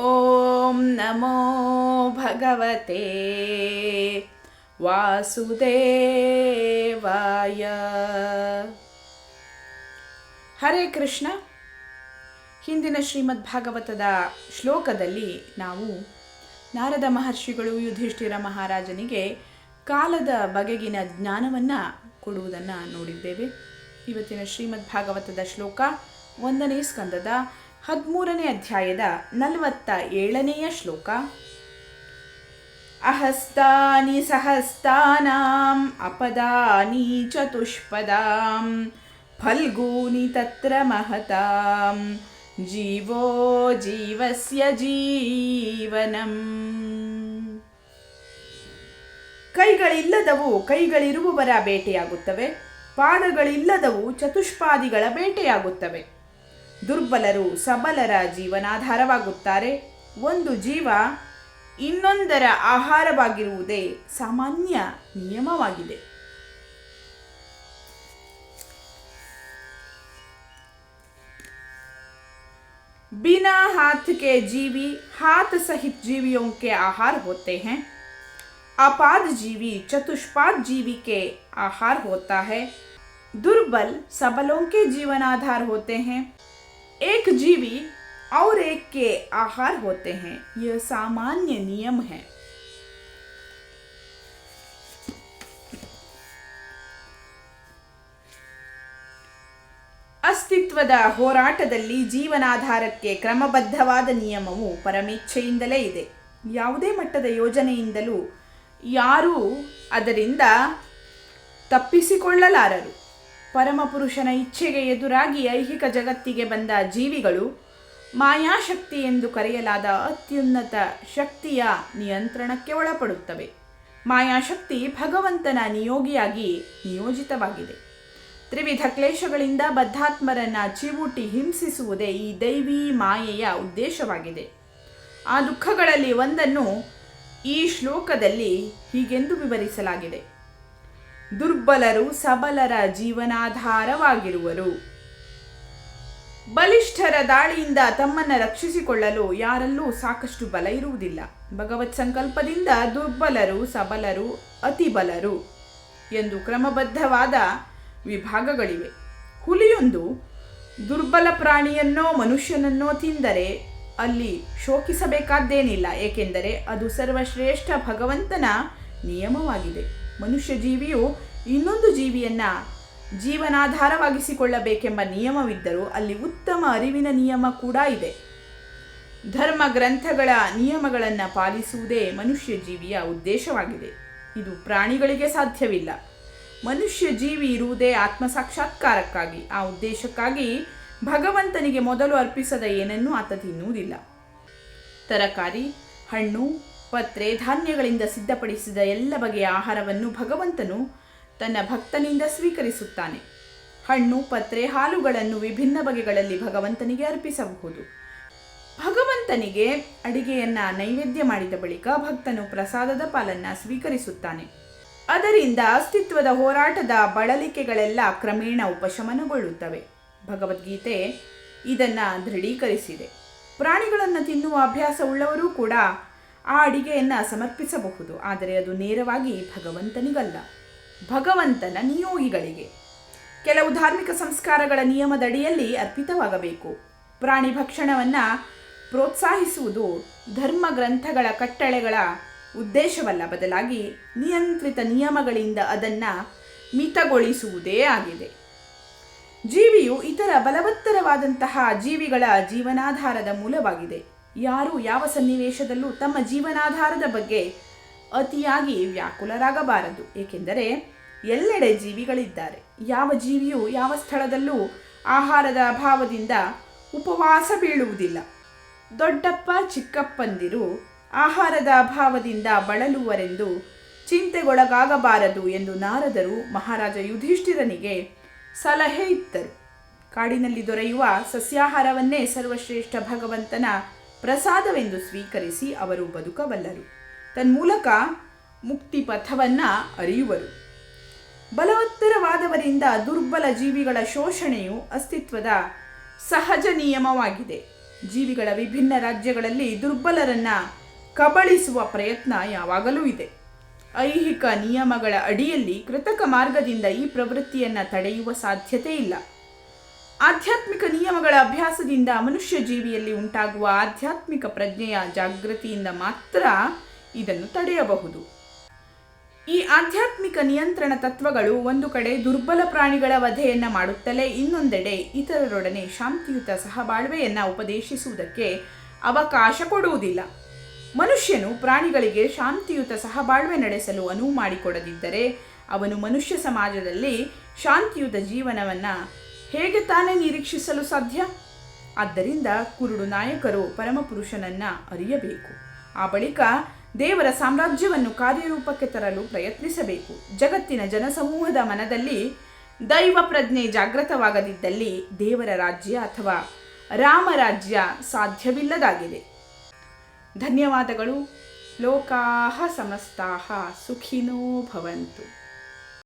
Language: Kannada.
ॐ नमो भगवते ವಾಸುದೇವಾಯ ಹರೇ ಕೃಷ್ಣ ಹಿಂದಿನ ಶ್ರೀಮದ್ ಭಾಗವತದ ಶ್ಲೋಕದಲ್ಲಿ ನಾವು ನಾರದ ಮಹರ್ಷಿಗಳು ಯುಧಿಷ್ಠಿರ ಮಹಾರಾಜನಿಗೆ ಕಾಲದ ಬಗೆಗಿನ ಜ್ಞಾನವನ್ನು ಕೊಡುವುದನ್ನು ನೋಡಿದ್ದೇವೆ ಇವತ್ತಿನ ಶ್ರೀಮದ್ ಭಾಗವತದ ಶ್ಲೋಕ ಒಂದನೇ ಸ್ಕಂದದ ಹದಿಮೂರನೇ ಅಧ್ಯಾಯದ ನಲವತ್ತ ಏಳನೆಯ ಶ್ಲೋಕ. ಅಹಸ್ತಾನಿ ಸಹಸ್ತಾನಾಂ ಅಪದಾನಿ ಚತುಷ್ಪದಾಂ ಫಲ್ಗೂನಿ ತತ್ರ ಮಹತಾಂ ಜೀವೋ ಜೀವಸ್ಯ ಜೀವನಂ. ಕೈಗಳಿಲ್ಲದವು ಕೈಗಳಿರುವವರ ಬೇಟೆಯಾಗುತ್ತವೆ, ಪಾದಗಳಿಲ್ಲದವು ಚತುಷ್ಪಾದಿಗಳ ಬೇಟೆಯಾಗುತ್ತವೆ. ದುರ್ಬಲರು ಸಬಲರ ಜೀವನಾಧಾರವಾಗುತ್ತಾರೆ ಒಂದು ಜೀವ ಇನ್ನೊಂದರ ಆಹಾರವಾಗಿರುವುದೇ ಸಾಮಾನ್ಯ ನಿಯಮವಾಗಿದೆ बिना हाथ के जीवी हाथ सहित जीवियों के आहार होते हैं अपाद जीवी चतुष्पाद जीवी के आहार होता है दुर्बल सबलों के जीवनाधार होते हैं एक जीवी और एक के आहार होते हैं यह सामान्य नियम है ಅಸ್ತಿತ್ವದ ಹೋರಾಟದಲ್ಲಿ ಜೀವನಾಧಾರಕ್ಕೆ ಕ್ರಮಬದ್ಧವಾದ ನಿಯಮವು ಪರಮೇಚ್ಛೆಯಿಂದಲೇ ಇದೆ ಯಾವುದೇ ಮಟ್ಟದ ಯೋಜನೆಯಿಂದಲೂ ಯಾರೂ ಅದರಿಂದ ತಪ್ಪಿಸಿಕೊಳ್ಳಲಾರರು ಪರಮಪುರುಷನ ಇಚ್ಛೆಗೆ ಎದುರಾಗಿ ಐಹಿಕ ಜಗತ್ತಿಗೆ ಬಂದ ಜೀವಿಗಳು ಮಾಯಾಶಕ್ತಿ ಎಂದು ಕರೆಯಲಾದ ಅತ್ಯುನ್ನತ ಶಕ್ತಿಯ ನಿಯಂತ್ರಣಕ್ಕೆ ಒಳಪಡುತ್ತವೆ. ಮಾಯಾಶಕ್ತಿ ಭಗವಂತನ ನಿಯೋಗಿಯಾಗಿ ನಿಯೋಜಿತವಾಗಿದೆ. ತ್ರಿವಿಧ ಕ್ಲೇಶಗಳಿಂದ ಬದ್ಧಾತ್ಮರನ್ನ ಚಿವುಟಿ ಹಿಂಸಿಸುವುದೇ ಈ ದೈವಿ ಮಾಯೆಯ ಉದ್ದೇಶವಾಗಿದೆ. ಆ ದುಃಖಗಳಲ್ಲಿ ಒಂದನ್ನು ಈ ಶ್ಲೋಕದಲ್ಲಿ ಹೀಗೆಂದು ವಿವರಿಸಲಾಗಿದೆ. ದುರ್ಬಲರು ಸಬಲರ ಜೀವನಾಧಾರವಾಗಿರುವರು. ಬಲಿಷ್ಠರ ದಾಳಿಯಿಂದ ತಮ್ಮನ್ನು ರಕ್ಷಿಸಿಕೊಳ್ಳಲು ಯಾರಲ್ಲೂ ಸಾಕಷ್ಟು ಬಲ ಇರುವುದಿಲ್ಲ. ಭಗವತ್ ಸಂಕಲ್ಪದಿಂದ ದುರ್ಬಲರು ಸಬಲರು ಅತಿ ಬಲರು ಎಂದು ಕ್ರಮಬದ್ಧವಾದ ವಿಭಾಗಗಳಿವೆ. ಹುಲಿಯೊಂದು ದುರ್ಬಲ ಪ್ರಾಣಿಯನ್ನೋ ಮನುಷ್ಯನನ್ನೋ ತಿಂದರೆ ಅಲ್ಲಿ ಶೋಕಿಸಬೇಕಾದ್ದೇನಿಲ್ಲ, ಏಕೆಂದರೆ ಅದು ಸರ್ವಶ್ರೇಷ್ಠ ಭಗವಂತನ ನಿಯಮವಾಗಿದೆ. ಮನುಷ್ಯ ಜೀವಿಯು ಇನ್ನೊಂದು ಜೀವಿಯನ್ನು ಜೀವನಾಧಾರವಾಗಿಸಿಕೊಳ್ಳಬೇಕೆಂಬ ನಿಯಮವಿದ್ದರೂ ಅಲ್ಲಿ ಉತ್ತಮ ಅರಿವಿನ ನಿಯಮ ಕೂಡ ಇದೆ. ಧರ್ಮ ಗ್ರಂಥಗಳ ನಿಯಮಗಳನ್ನು ಪಾಲಿಸುವುದೇ ಮನುಷ್ಯ ಜೀವಿಯ ಉದ್ದೇಶವಾಗಿದೆ. ಇದು ಪ್ರಾಣಿಗಳಿಗೆ ಸಾಧ್ಯವಿಲ್ಲ. ಮನುಷ್ಯ ಜೀವಿ ಇರುವುದೇ ಆತ್ಮ ಸಾಕ್ಷಾತ್ಕಾರಕ್ಕಾಗಿ. ಆ ಉದ್ದೇಶಕ್ಕಾಗಿ ಭಗವಂತನಿಗೆ ಮೊದಲು ಅರ್ಪಿಸದ ಏನನ್ನೂ ಆತ ತಿನ್ನುವುದಿಲ್ಲ. ತರಕಾರಿ, ಹಣ್ಣು ಪತ್ರೆ ಧಾನ್ಯಗಳಿಂದ ಸಿದ್ಧಪಡಿಸಿದ ಎಲ್ಲ ಬಗೆಯ ಆಹಾರವನ್ನು ಭಗವಂತನು ತನ್ನ ಭಕ್ತನಿಂದ ಸ್ವೀಕರಿಸುತ್ತಾನೆ. ಹಣ್ಣು, ಪತ್ರೆ, ಹಾಲುಗಳನ್ನು ವಿಭಿನ್ನ ಬಗೆಗಳಲ್ಲಿ ಭಗವಂತನಿಗೆ ಅರ್ಪಿಸಬಹುದು. ಭಗವಂತನಿಗೆ ಅಡಿಗೆಯನ್ನ ನೈವೇದ್ಯ ಮಾಡಿದ ಬಳಿಕ ಭಕ್ತನು ಪ್ರಸಾದದ ಪಾಲನ್ನ ಸ್ವೀಕರಿಸುತ್ತಾನೆ. ಅದರಿಂದ ಅಸ್ತಿತ್ವದ ಹೋರಾಟದ ಬಳಲಿಕೆಗಳೆಲ್ಲ ಕ್ರಮೇಣ ಉಪಶಮನಗೊಳ್ಳುತ್ತವೆ. ಭಗವದ್ಗೀತೆ ಇದನ್ನು ದೃಢೀಕರಿಸಿದೆ. ಪ್ರಾಣಿಗಳನ್ನು ತಿನ್ನುವ ಅಭ್ಯಾಸವುಳ್ಳವರೂ ಕೂಡ ಆ ಅಡಿಗೆಯನ್ನು ಸಮರ್ಪಿಸಬಹುದು. ಆದರೆ ಅದು ನೇರವಾಗಿ ಭಗವಂತನಿಗಲ್ಲ. ಭಗವಂತನ ನಿಯೋಗಿಗಳಿಗೆ. ಕೆಲವು ಧಾರ್ಮಿಕ ಸಂಸ್ಕಾರಗಳ ನಿಯಮದಡಿಯಲ್ಲಿ ಅರ್ಪಿತವಾಗಬೇಕು. ಪ್ರಾಣಿ ಭಕ್ಷಣವನ್ನು ಪ್ರೋತ್ಸಾಹಿಸುವುದು ಧರ್ಮ ಗ್ರಂಥಗಳ ಕಟ್ಟಳೆಗಳ ಉದ್ದೇಶವಲ್ಲ. ಬದಲಾಗಿ ನಿಯಂತ್ರಿತ ನಿಯಮಗಳಿಂದ ಅದನ್ನು ಮಿತಗೊಳಿಸುವುದೇ ಆಗಿದೆ. ಜೀವಿಯು ಇತರ ಬಲವತ್ತರವಾದಂತಹ ಜೀವಿಗಳ ಜೀವನಾಧಾರದ ಮೂಲವಾಗಿದೆ. ಯಾರು ಯಾವ ಸನ್ನಿವೇಶದಲ್ಲೂ ತಮ್ಮ ಜೀವನಾಧಾರದ ಬಗ್ಗೆ ಅತಿಯಾಗಿ ವ್ಯಾಕುಲರಾಗಬಾರದು. ಏಕೆಂದರೆ ಎಲ್ಲೆಡೆ ಜೀವಿಗಳಿದ್ದಾರೆ. ಯಾವ ಜೀವಿಯು ಯಾವ ಸ್ಥಳದಲ್ಲೂ ಆಹಾರದ ಅಭಾವದಿಂದ ಉಪವಾಸ ಬೀಳುವುದಿಲ್ಲ. ದೊಡ್ಡಪ್ಪ ಚಿಕ್ಕಪ್ಪಂದಿರು ಆಹಾರದ ಅಭಾವದಿಂದ ಬಳಲುವರೆಂದು ಚಿಂತೆಗೊಳಗಾಗಬಾರದು ಎಂದು ನಾರದರು. ಮಹಾರಾಜ ಯುಧಿಷ್ಠಿರನಿಗೆ ಸಲಹೆ ಇತ್ತರು. ಕಾಡಿನಲ್ಲಿ ದೊರೆಯುವ ಸಸ್ಯಾಹಾರವನ್ನೇ ಸರ್ವಶ್ರೇಷ್ಠ ಭಗವಂತನ ಪ್ರಸಾದವೆಂದು ಸ್ವೀಕರಿಸಿ ಅವರು ಬದುಕಬಲ್ಲರು. ತನ್ಮೂಲಕ ಮುಕ್ತಿ ಪಥವನ್ನು ಅರಿಯುವರು. ಬಲವತ್ತರವಾದವರಿಂದ ದುರ್ಬಲ ಜೀವಿಗಳ ಶೋಷಣೆಯು ಅಸ್ತಿತ್ವದ ಸಹಜ ನಿಯಮವಾಗಿದೆ. ಜೀವಿಗಳ ವಿಭಿನ್ನ ರಾಜ್ಯಗಳಲ್ಲಿ ದುರ್ಬಲರನ್ನ ಕಬಳಿಸುವ ಪ್ರಯತ್ನ ಯಾವಾಗಲೂ ಇದೆ. ಐಹಿಕ ನಿಯಮಗಳ ಅಡಿಯಲ್ಲಿ ಕೃತಕ ಮಾರ್ಗದಿಂದ ಈ ಪ್ರವೃತ್ತಿಯನ್ನು ತಡೆಯುವ ಸಾಧ್ಯತೆ ಇಲ್ಲ. ಆಧ್ಯಾತ್ಮಿಕ ನಿಯಮಗಳ ಅಭ್ಯಾಸದಿಂದ ಮನುಷ್ಯ ಜೀವಿಯಲ್ಲಿ ಉಂಟಾಗುವ ಆಧ್ಯಾತ್ಮಿಕ ಪ್ರಜ್ಞೆಯ ಜಾಗೃತಿಯಿಂದ ಮಾತ್ರ ಇದನ್ನು ತಡೆಯಬಹುದು. ಈ ಆಧ್ಯಾತ್ಮಿಕ ನಿಯಂತ್ರಣ ತತ್ವಗಳು ಒಂದು ಕಡೆ ದುರ್ಬಲ ಪ್ರಾಣಿಗಳ ವಧೆಯನ್ನು ಮಾಡುತ್ತಲೇ ಇನ್ನೊಂದೆಡೆ ಇತರರೊಡನೆ ಶಾಂತಿಯುತ ಸಹಬಾಳ್ವೆಯನ್ನು ಉಪದೇಶಿಸುವುದಕ್ಕೆ ಅವಕಾಶ ಕೊಡುವುದಿಲ್ಲ. ಮನುಷ್ಯನು ಪ್ರಾಣಿಗಳಿಗೆ ಶಾಂತಿಯುತ ಸಹಬಾಳ್ವೆ ನಡೆಸಲು ಅನುವು ಮಾಡಿಕೊಡದಿದ್ದರೆ ಅವನು ಮನುಷ್ಯ ಸಮಾಜದಲ್ಲಿ ಶಾಂತಿಯುತ ಜೀವನವನ್ನು ಹೇಗೆ ತಾನೇ ನಿರೀಕ್ಷಿಸಲು ಸಾಧ್ಯ? ಆದ್ದರಿಂದ ಕುರುಡು ನಾಯಕರು ಪರಮಪುರುಷನನ್ನ ಅರಿಯಬೇಕು. ಆ ಬಳಿಕ ದೇವರ ಸಾಮ್ರಾಜ್ಯವನ್ನು ಕಾರ್ಯರೂಪಕ್ಕೆ ತರಲು ಪ್ರಯತ್ನಿಸಬೇಕು. ಜಗತ್ತಿನ ಜನಸಮೂಹದ ಮನದಲ್ಲಿ ದೈವ ಪ್ರಜ್ಞೆ ಜಾಗೃತವಾಗದಿದ್ದಲ್ಲಿ ದೇವರ ರಾಜ್ಯ ಅಥವಾ ರಾಮರಾಜ್ಯ ಸಾಧ್ಯವಿಲ್ಲದಾಗಿದೆ. ಧನ್ಯವಾದಗಳು. ಲೋಕಾ ಸಮಸ್ತಾ ಸುಖಿನೋ ಭವಂತು.